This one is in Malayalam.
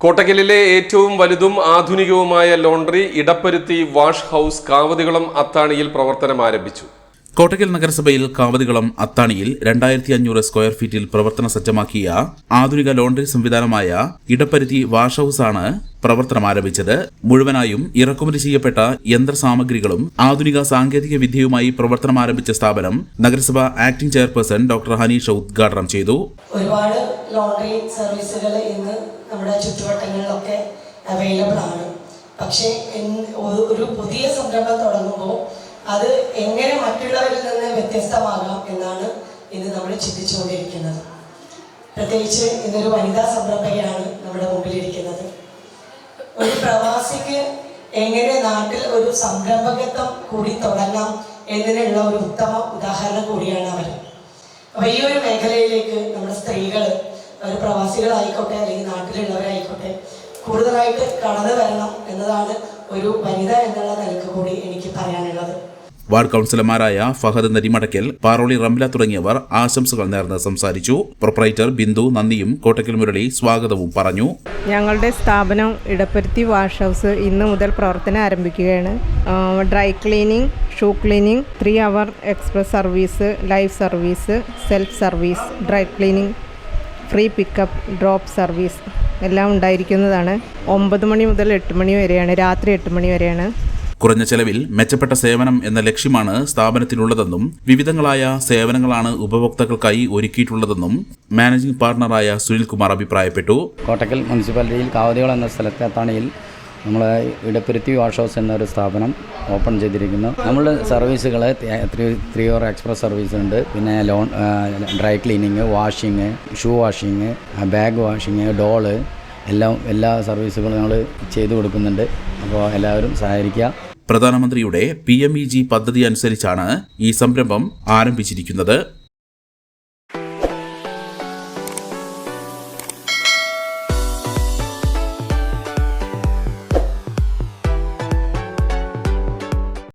കോട്ടക്കലിലെ ഏറ്റവും വലുതും ആധുനികവുമായ laundry Edapparuthi wash house Kavathikulam അത്താണിയിൽ പ്രവർത്തനം ആരംഭിച്ചു കോട്ടക്കൽ നഗരസഭയിൽ കാവതികളം അത്താണിയിൽ രണ്ടായിരത്തി അഞ്ഞൂറ് സ്ക്വയർ ഫീറ്റിൽ പ്രവർത്തന സജ്ജമാക്കിയ ആധുനിക ലോണ്ടറി സംവിധാനമായ ഇടപ്പരുത്തി വാഷ് ഹൌസാണ് പ്രവർത്തനം ആരംഭിച്ചത്. മുഴുവനായും ഇറക്കുമതി ചെയ്യപ്പെട്ട യന്ത്രസാമഗ്രികളും ആധുനിക സാങ്കേതിക വിദ്യയുമായി പ്രവർത്തനം ആരംഭിച്ച സ്ഥാപനം നഗരസഭ ആക്ടിംഗ് ചെയർപേഴ്സൺ ഡോക്ടർ ഹനീഷ ഉദ്ഘാടനം ചെയ്തു. ഒരുപാട് ലോണ്ടറി സർവീസുകൾ ഇന്ന് നമ്മുടെ ചുറ്റുവട്ടങ്ങളിലൊക്കെ അവൈലബിൾ ആണ്. പക്ഷേ ഒരു പുതിയ സംരംഭം തുടങ്ങുമ്പോൾ അത് എങ്ങനെ മറ്റുള്ളവരിൽ നിന്ന് വ്യത്യസ്തമാകാം എന്നാണ് ഇന്ന് നമ്മൾ ചിന്തിച്ചുകൊണ്ടിരിക്കുന്നത്. പ്രത്യേകിച്ച് ഇന്നൊരു വനിതാ സംരംഭകയാണ് നമ്മുടെ മുമ്പിലിരിക്കുന്നത്. ഒരു പ്രവാസിക്ക് എങ്ങനെ നാട്ടിൽ ഒരു സംരംഭകത്വം കൂടി തുടങ്ങാം എന്നതിനുള്ള ഒരു ഉത്തമ ഉദാഹരണം കൂടിയാണ് അവർ. അപ്പൊ ഈ ഒരു മേഖലയിലേക്ക് നമ്മുടെ സ്ത്രീകൾ അവർ പ്രവാസികളായിക്കോട്ടെ അല്ലെങ്കിൽ നാട്ടിലുള്ളവരായിക്കോട്ടെ കൂടുതലായിട്ട് കടന്നു വരണം എന്നതാണ് ഒരു വനിത എന്നുള്ള നിലയ്ക്ക് കൂടി എനിക്ക് പറയാനുള്ളത്. വാർഡ് കൌൺസിലർമാരായ ഫഹദ് നരിമടക്കൽ പാറോളി റംല തുടങ്ങിയവർ ആശംസകൾ നേർന്ന് സംസാരിച്ചു. പ്രൊപ്പറേറ്റർ ബിന്ദു നന്ദിയും കോട്ടക്കൽ മുരളി സ്വാഗതവും പറഞ്ഞു. ഞങ്ങളുടെ സ്ഥാപനം ഇടപ്പരുത്തി വാഷ് ഹൗസ് ഇന്ന് മുതൽ പ്രവർത്തനം ആരംഭിക്കുകയാണ്. Dry cleaning shoe cleaning three hour express service life service self service dry cleaning free pickup drop service എല്ലാം ഉണ്ടായിരിക്കുന്നതാണ്. ഒമ്പത് മണി മുതൽ എട്ട് മണി വരെയാണ് രാത്രി എട്ട് മണി വരെയാണ്. കുറഞ്ഞ ചെലവിൽ മെച്ചപ്പെട്ട സേവനം എന്ന ലക്ഷ്യമാണ് സ്ഥാപനത്തിനുള്ളതെന്നും വിവിധങ്ങളായ സേവനങ്ങളാണ് ഉപഭോക്താക്കൾക്കായി ഒരുക്കിയിട്ടുള്ളതെന്നും മാനേജിംഗ് പാർട്ണറായ സുനിൽകുമാർ അഭിപ്രായപ്പെട്ടു. കോട്ടക്കൽ മുനിസിപ്പാലിറ്റിയിൽ കാവതികൾ എന്ന സ്ഥലത്തെ അത്താണിയിൽ നമ്മൾ ഇടപ്പുരുത്തി വാഷ് ഹൗസ് എന്നൊരു സ്ഥാപനം ഓപ്പൺ ചെയ്തിരിക്കുന്നു. നമ്മളുടെ സർവീസുകൾ ത്രീ ഓർ എക്സ്പ്രസ് സർവീസ് ഉണ്ട്. പിന്നെ lawn dry cleaning washing shoe washing bag washing doll എല്ലാം എല്ലാ സർവീസുകളും ഞങ്ങൾ ചെയ്തു കൊടുക്കുന്നുണ്ട്. അപ്പോൾ എല്ലാവരും സഹകരിക്കുക. പ്രധാനമന്ത്രിയുടെ പി പദ്ധതി അനുസരിച്ചാണ് ഈ സംരംഭം ആരംഭിച്ചിരിക്കുന്നത്.